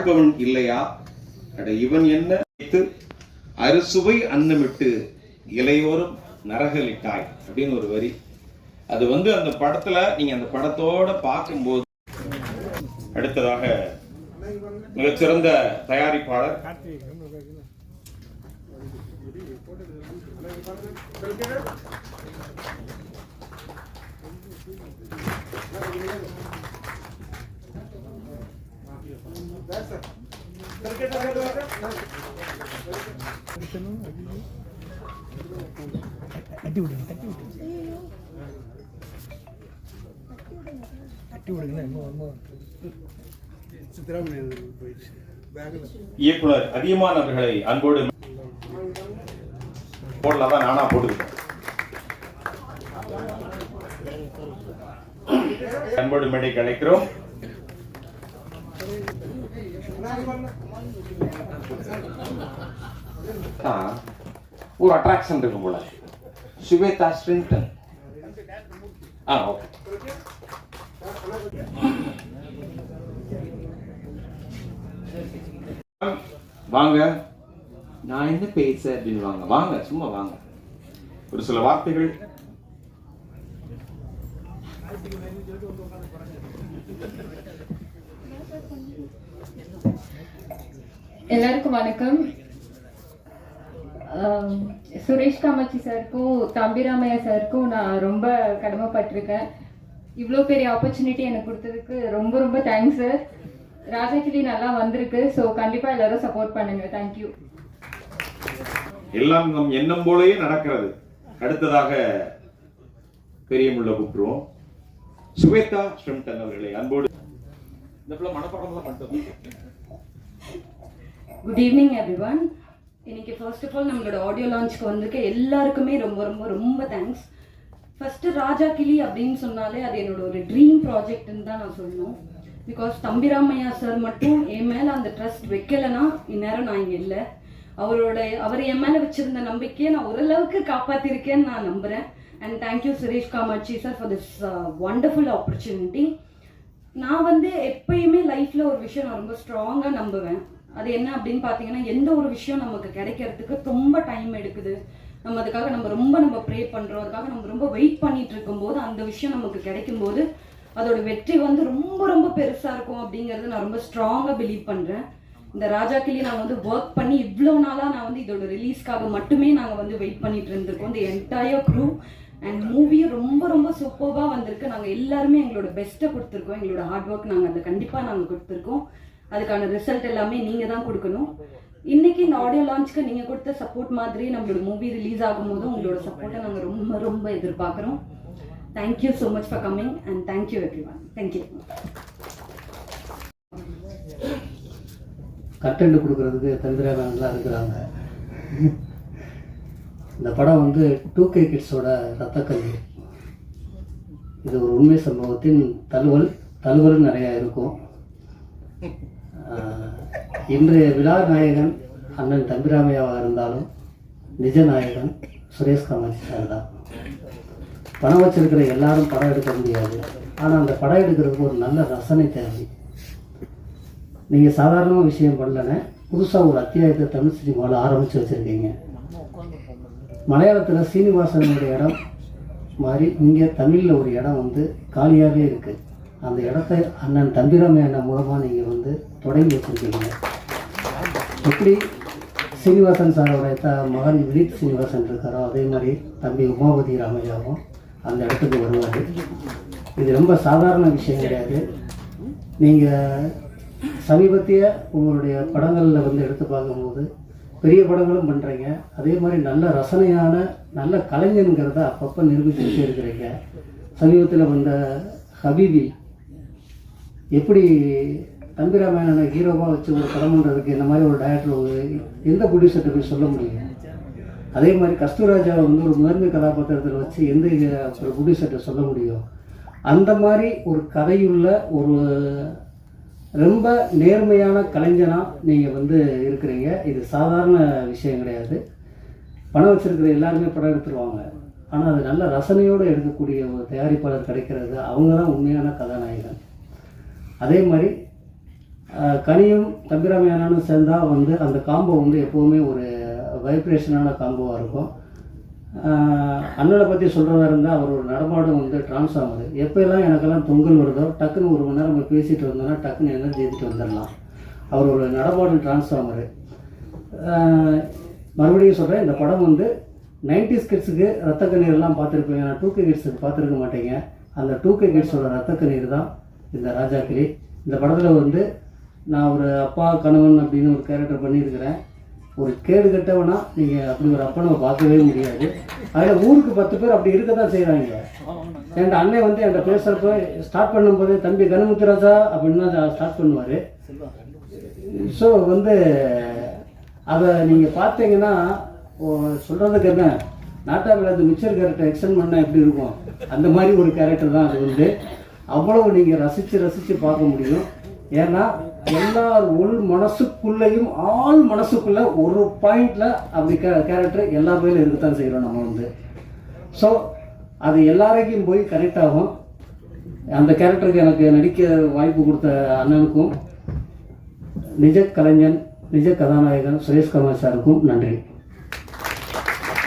வாழ்பவன் இல்லையா? அட இவன் என்ன வைத்து அறுசுவை அன்னமிட்டு இலையோரும் நரகலிட்டாய் அப்படின்னு ஒரு வரி. அது வந்து அந்த படத்துல நீங்க அந்த படத்தோட பார்க்கும்போது அடுத்ததாக மிகச்சிறந்த தயாரிப்பாளர் தட்டி விடுங்க தட்டி விடுங்க தட்டி விடுங்க இயக்குனர் அதியமான் அவர்களை அன்போடு போடலாம் தான் நானா போட்டுக்கிட்டேன். அன்போடு மேடைக்கு அழைக்கிறோம். ஒரு அட்ராக்ஷன் இருக்கும் போல சுவேதா ஸ்ட்ரிங்டன் ஆ ஓகே வாங்க நான் என்ன பேச அப்படின்னு வாங்க வாங்க சும்மா வாங்க ஒரு சில வார்த்தைகள் எல்லாருக்கும் வணக்கம். சுரேஷ் காமாட்சி சாருக்கும் தம்பிராமையா சாருக்கும் நான் ரொம்ப கடமைப்பட்டிருக்கேன். இவ்வளோ பெரிய ஆப்பர்ச்சுனிட்டி எனக்கு கொடுத்ததுக்கு ரொம்ப ரொம்ப தேங்க்ஸ் சார் ராஜகிளி நல்லா வந்திருக்கு ஸோ கண்டிப்பாக எல்லாரும் சப்போர்ட் பண்ணுங்க. தேங்க்யூ எல்லாம் நம் எண்ணம் போலயே நடக்கிறது. அடுத்ததாக பெரியமுள்ள கூப்பிடுவோம். சுவேதா ஸ்ரிம்டன் அவர்களை அன்போடு. இந்த பிள்ளை மனப்பாடம் தான் பண்ணிட்டு குட் ஈவினிங் எவ்ரிவன் இன்னைக்கு ஃபர்ஸ்ட் ஆஃப் ஆல் நம்மளோட ஆடியோ லான்ச்க்கு வந்திருக்க எல்லாருக்குமே ரொம்ப ரொம்ப ரொம்ப தேங்க்ஸ் ஃபர்ஸ்ட் ராஜா கிளி அப்படின்னு சொன்னாலே அது என்னோட ஒரு ட்ரீம் ப்ராஜெக்ட்னு தான் நான் சொல்லணும். பிகாஸ் தம்பிராமையா சார் மட்டும் என் மேலே அந்த ட்ரஸ்ட் வைக்கலைன்னா இந்நேரம் நான் இங்கே இல்லை. அவரோட அவர் என் மேலே வச்சிருந்த நம்பிக்கையை நான் ஓரளவுக்கு காப்பாற்றிருக்கேன்னு நான் நம்புகிறேன் and thank you Suresh Kamatchi sir for this wonderful opportunity நான் வந்து எப்பயுமே லைஃப்ல ஒரு விஷயம் நான் ரொம்ப ஸ்ட்ராங்காக நம்புவேன். அது என்ன அப்படின்னு பார்த்தீங்கன்னா எந்த ஒரு விஷயம் நமக்கு கிடைக்கிறதுக்கு ரொம்ப டைம் எடுக்குது. நம்ம அதுக்காக நம்ம ரொம்ப நம்ம ப்ரே பண்ணுறோம் அதுக்காக நம்ம ரொம்ப வெயிட் பண்ணிட்டு இருக்கும்போது அந்த விஷயம் நமக்கு கிடைக்கும்போது அதோட வெற்றி வந்து ரொம்ப ரொம்ப பெருசாக இருக்கும் அப்படிங்கறது நான் ரொம்ப ஸ்ட்ராங்காக பிலீவ் பண்ணுறேன் இந்த ராஜா கிளி நான் வந்து ஒர்க் பண்ணி இவ்வளோ நாளாக நான் வந்து இதோட ரிலீஸ்க்காக மட்டுமே நாங்கள் வந்து வெயிட் பண்ணிட்டு இருந்திருக்கோம். இந்த என்டையர் க்ரூ அண்ட் மூவியும் ரொம்ப ரொம்ப சூப்பராக வந்திருக்கு. நாங்கள் எல்லாருமே எங்களோட பெஸ்ட்டை கொடுத்துருக்கோம். எங்களோட ஹார்ட் ஒர்க் நாங்கள் அதை கண்டிப்பாக நாங்கள் கொடுத்துருக்கோம். அதுக்கான ரிசல்ட் எல்லாமே நீங்கள் தான் கொடுக்கணும். இன்னைக்கு இந்த ஆடியோ லான்ச்க்கு நீங்கள் கொடுத்த சப்போர்ட் மாதிரி நம்மளோட மூவி ரிலீஸ் ஆகும்போது உங்களோட சப்போர்ட்டை நாங்கள் ரொம்ப ரொம்ப எதிர்பார்க்குறோம். Thank you so much for coming and thank you everyone thank you content கொடுக்கறதுக்கு தந்திரமாக இருக்கிறாங்க. இந்த படம் வந்து டூ கே கிட்ஸோட ரத்தக்கல்வி இது ஒரு உண்மை சம்பவத்தின் தழுவல் தழுவல் நிறையா இருக்கும். இன்றைய விழா நாயகன் அண்ணன் தம்பிராமையாவாக இருந்தாலும் நிஜ நாயகன் சுரேஷ் காமாட்சி சார் தான் பணம் வச்சிருக்கிற எல்லாரும் படம் எடுக்க முடியாது. ஆனால் அந்த படம் எடுக்கிறதுக்கு ஒரு நல்ல ரசனை தேவை. நீங்கள் சாதாரணமாக விஷயம் பண்ணலன்னா புதுசாக ஒரு அத்தியாயத்தை தமிழ் சினிமாவில் ஆரம்பித்து வச்சுருக்கீங்க. மலையாளத்தில் சீனிவாசனுடைய இடம் மாதிரி இங்கே தமிழில் ஒரு இடம் வந்து காலியாகவே இருக்குது அந்த இடத்த அண்ணன் தம்பிராம அண்ணன் மூலமாக நீங்கள் வந்து தொடங்கி வச்சுருக்கீங்க. எப்படி சீனிவாசன் சாரோட த மகன் வினித் சீனிவாசன் இருக்காரோ அதே மாதிரி தம்பி உமாபதி ராமையாவும் அந்த இடத்துக்கு வருவார். இது ரொம்ப சாதாரண விஷயம் கிடையாது. நீங்கள் சமீபத்திய உங்களுடைய படங்களில் வந்து எடுத்து பார்க்கும்போது பெரிய படங்களும் பண்ணுறீங்க அதே மாதிரி நல்ல ரசனையான நல்ல கலைஞனுங்கிறத அப்பப்போ நிரூபிச்சுட்டே இருக்கிறீங்க. சமீபத்தில் வந்த ஹபீபி எப்படி தம்பிராமாயணனை ஹீரோவாக வச்சு ஒரு படம் பண்ணுறதுக்கு இந்த மாதிரி ஒரு டேரக்டர் ஒரு எந்த ப்ரொடியூசர்கிட்ட போய் சொல்ல முடியும்? அதே மாதிரி கஸ்தூராஜாவை வந்து ஒரு முதன்மை கதாபாத்திரத்தில் வச்சு எந்த ஒரு ப்ரொடியூசர்கிட்ட சொல்ல முடியும்? அந்த மாதிரி ஒரு கதையுள்ள ஒரு ரொம்ப நேர்மையான கலைஞனாக நீங்கள் வந்து இருக்கிறீங்க. இது சாதாரண விஷயம் கிடையாது. பணம் வச்சிருக்கிற எல்லாருமே படம் எடுத்துருவாங்க. ஆனால் அது நல்ல ரசனையோடு எடுக்கக்கூடிய ஒரு தயாரிப்பாளர் கிடைக்கிறது. அவங்க தான் உண்மையான கதாநாயகன். அதே மாதிரி கனியும் தம்பிராமையானும் சேர்ந்தால் வந்து அந்த காம்போ வந்து எப்போவுமே ஒரு வைப்ரேஷனான காம்போவாக இருக்கும். அண்ணனை பற்றி சொல்கிறதா இருந்தால் அவரோட நடமாடும் வந்து டிரான்ஸ்ஃபார்மர் எப்போல்லாம் எனக்கெல்லாம் தொங்கல் வருதோ டக்குன்னு ஒரு மணி நேரம் நம்ம பேசிகிட்டு இருந்தோம்னா டக்குன்னு எனர்ஜி எடுத்துட்டு வந்துடலாம். அவரோட நடமாடும் டிரான்ஸ்ஃபார்மரு மறுபடியும் சொல்கிறேன் இந்த படம் வந்து 90s கிட்ஸுக்கு ரத்த கண்ணீர்லாம் எல்லாம் பார்த்துருப்பீங்க. நான் டூ கே கிட்ஸுக்கு பார்த்துருக்க மாட்டேங்க. அந்த டூ கே கிட்ஸோட ரத்த கண்ணீர் தான். இந்த ராஜாக்கிளி இந்த படத்தில் வந்து நான் ஒரு அப்பா கணவன் அப்படின்னு ஒரு கேரக்டர் பண்ணியிருக்கிறேன். ஒரு கேடு கட்டவனா நீங்கள் அப்படி ஒரு அப்பா நம்ம பார்க்கவே முடியாது. அதில் ஊருக்கு பத்து பேர் அப்படி இருக்க தான் செய்கிறாங்க என் அண்ணன் வந்து என்கிட்ட பேசுகிறப்ப ஸ்டார்ட் பண்ணும்போது தம்பி கனமுத்துராஜா அப்படின்னு தான் ஸ்டார்ட் பண்ணுவார். ஸோ வந்து அதை நீங்கள் பார்த்தீங்கன்னா சொல்கிறதுக்கு என்ன நாட்டாவில் அந்த மிக்சர் கேரக்டர் எக்ஸ்டன் பண்ணால் எப்படி இருக்கும்? அந்த மாதிரி ஒரு கேரக்டர் தான் அது வந்து. அவ்வளவு நீங்கள் ரசித்து ரசித்து பார்க்க முடியும். ஏன்னா எல்லார் உள் மனசுக்குள்ளேயும் ஆள் மனசுக்குள்ளே ஒரு பாயிண்டில் அப்படி கே கேரக்டர் எல்லா பேரும் இருக்கத்தான் செய்கிறோம் நம்ம வந்து. ஸோ அது எல்லாரையும் போய் கனெக்ட் ஆகும். அந்த கேரக்டருக்கு எனக்கு நடிக்க வாய்ப்பு கொடுத்த அண்ணனுக்கும் நிஜ கலைஞன் நிஜ கதாநாயகன் சுரேஷ்குமார் சாருக்கும் நன்றி.